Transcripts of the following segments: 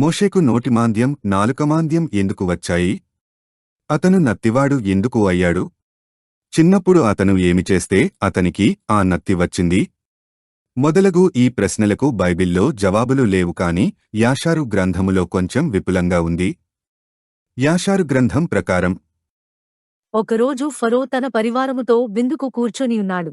మోషేకు నోటిమాంద్యం నాలుకమాంద్యం ఎందుకు వచ్చాయి? అతను నత్తివాడు ఎందుకు అయ్యాడు? చిన్నప్పుడు అతను ఏమి చేస్తే అతనికి ఆ నత్తి వచ్చింది? మొదలగు ఈ ప్రశ్నలకు బైబిల్లో జవాబులు లేవు కాని యాషారు గ్రంథములో కొంచెం విపులంగా ఉంది. యాషారు గ్రంథం ప్రకారం ఒకరోజు ఫరో తన పరివారముతో విందుకు కూర్చొని ఉన్నాడు.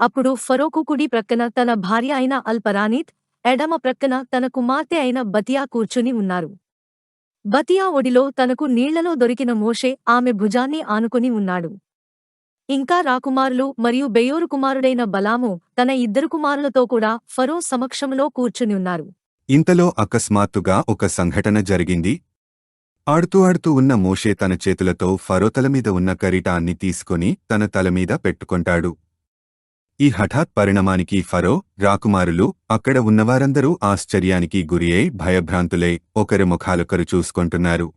అప్పుడు ఫరోకు కుడి ప్రక్కన తన భార్య అయిన అల్పరానీత్ ఎడమ ప్రక్కన తన కుమార్తె అయిన బతియా కూర్చుని ఉన్నారు. బతియా ఒడిలో తనకు నీళ్ళలో దొరికిన మోషే ఆమె భుజాన్ని ఆనుకుని ఉన్నాడు. ఇంకా రాకుమారులు మరియు బెయోరు కుమారుడైన బలాము తన ఇద్దరు కుమారులతో కూడా ఫరో సమక్షంలో కూర్చుని ఉన్నారు. ఇంతలో అకస్మాత్తుగా ఒక సంఘటన జరిగింది. ఆడుతూ ఆడుతూ ఉన్న మోషే తన చేతులతో ఫరో తలమీద ఉన్న కరిటాన్ని తీసుకుని తన తలమీద పెట్టుకొంటాడు. ఈ హఠాత్ పరిణామానికి ఫరో రాకుమారులు అక్కడ ఉన్నవారందరూ ఆశ్చర్యానికి గురియై భయభ్రాంతులై ఒకరి ముఖాలొకరు చూసుకొంటున్నారు.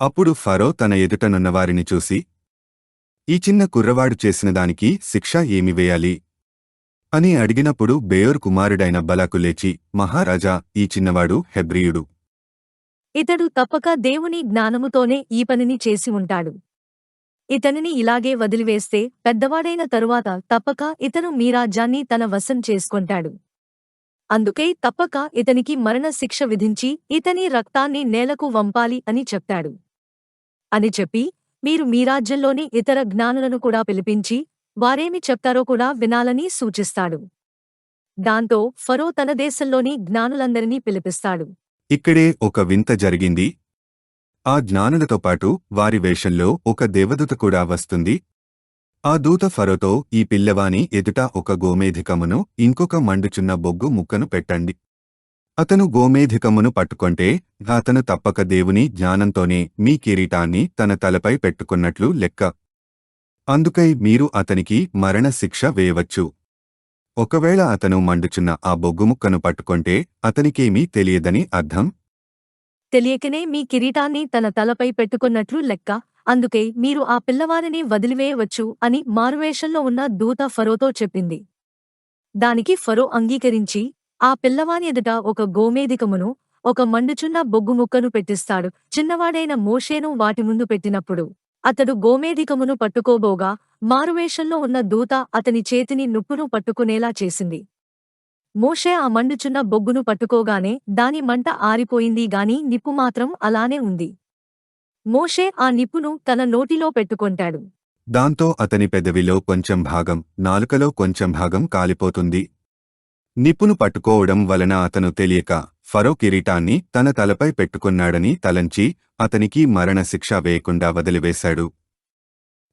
అప్పుడు ఫరో తన ఎదుటనున్నవారిని చూసి ఈ చిన్న కుర్రవాడు చేసిన దానికి శిక్ష ఏమి వేయాలి అని అడిగినప్పుడు బేయోర్ కుమారుడైన బలాకు లేచి మహారాజా ఈ చిన్నవాడు హెబ్రియుడు. ఇతడు తప్పక దేవుని జ్ఞానముతోనే ఈ పనిని చేసి ఉంటాడు. ఇతనిని ఇలాగే వదిలివేస్తే పెద్దవాడైన తరువాత తప్పక ఇతను మీ రాజ్యాన్ని తన వశం చేసుకొంటాడు. అందుకే తప్పక ఇతనికి మరణశిక్ష విధించి ఇతని రక్తాన్ని నేలకు వంపాలి అని చెప్తాడు. అని చెప్పి మీరు మీ రాజ్యంలోని ఇతర జ్ఞానులను కూడా పిలిపించి వారేమి చెప్తారో కూడా వినాలని సూచిస్తాడు. దాంతో ఫరో తన దేశంలోని జ్ఞానులందరినీ పిలిపిస్తాడు. ఇక్కడే ఒక వింత జరిగింది. ఆ జ్ఞానులతో పాటు వారి వేషంలో ఒక దేవదూత కూడా వస్తుంది. ఆ దూత ఫరోతో ఈ పిల్లవాని ఎదుట ఒక గోమేధికమును ఇంకొక మండుచున్న బొగ్గు ముక్కను పెట్టండి. అతను గోమేధికమును పట్టుకొంటే అతను తప్పక దేవుని జ్ఞానంతోనే మీ కిరీటాన్ని తన తలపై పెట్టుకున్నట్లు లెక్క. అందుకై మీరు అతనికి మరణశిక్ష వేయవచ్చు. ఒకవేళ అతను మండుచున్న ఆ బొగ్గుముక్కను పట్టుకొంటే అతనికేమీ తెలియదని అర్థం తెలియకనే మీ కిరీటాన్ని తన తలపై పెట్టుకున్నట్లు లెక్క. అందుకే మీరు ఆ పిల్లవారిని వదిలివేయవచ్చు అని మారువేషంలో ఉన్న దూత ఫరోతో చెప్పింది. దానికి ఫరో అంగీకరించి ఆ పిల్లవాని ఎదుట ఒక గోమేధికమును ఒక మండుచున్న బొగ్గు ముక్కను పెట్టిస్తాడు. చిన్నవాడైన మోషేను వాటి ముందు పెట్టినప్పుడు అతడు గోమేధికమును పట్టుకోబోగా మారువేషంలో ఉన్న దూత అతని చేతిని నుప్పును పట్టుకునేలా చేసింది. మోషే ఆ మండుచున్న బొగ్గును పట్టుకోగానే దాని మంట ఆరిపోయింది గాని నిప్పు మాత్రం అలానే ఉంది. మోషే ఆ నిప్పును తన నోటిలో పెట్టుకొంటాడు. దాంతో అతని పెదవిలో కొంచెం భాగం నాలుకలో కొంచెం భాగం కాలిపోతుంది. నిప్పును పట్టుకోవడం వలన అతను తెలియక ఫరో కిరీటాన్ని తన తలపై పెట్టుకున్నాడని తలంచి అతనికి మరణశిక్ష వేయకుండా వదిలివేశాడు.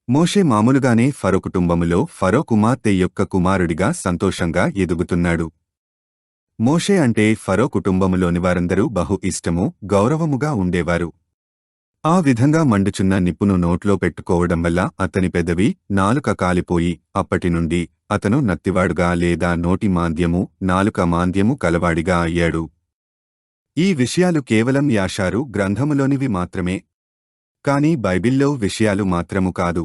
మోషే మామూలుగానే ఫరో కుటుంబములో ఫరో కుమార్తె యొక్క కుమారుడిగా సంతోషంగా ఎదుగుతున్నాడు. మోషే అంటే ఫరో కుటుంబములోని వారందరూ బహు ఇష్టము గౌరవముగా ఉండేవారు. ఆ విధంగా మండుచున్న నిప్పును నోట్లో పెట్టుకోవడం వల్ల అతని పెదవి నాలుక కాలిపోయి అప్పటినుండి అతను నత్తివాడుగా లేదా నోటి మాంద్యము నాలుక మాంద్యము కలవాడిగా అయ్యాడు. ఈ విషయాలు కేవలం యాషారు గ్రంథములోనివి మాత్రమే. కాని బైబిల్లో విషయాలు మాత్రము కాదు.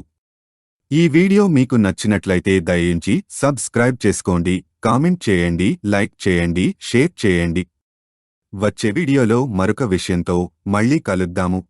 ఈ వీడియో మీకు నచ్చినట్లయితే దయించి సబ్స్క్రైబ్ చేసుకోండి. కామెంట్ చేయండి లైక్ చేయండి షేర్ చేయండి. వచ్చే వీడియోలో మరొక విషయంతో మళ్ళీ కలుద్దాము.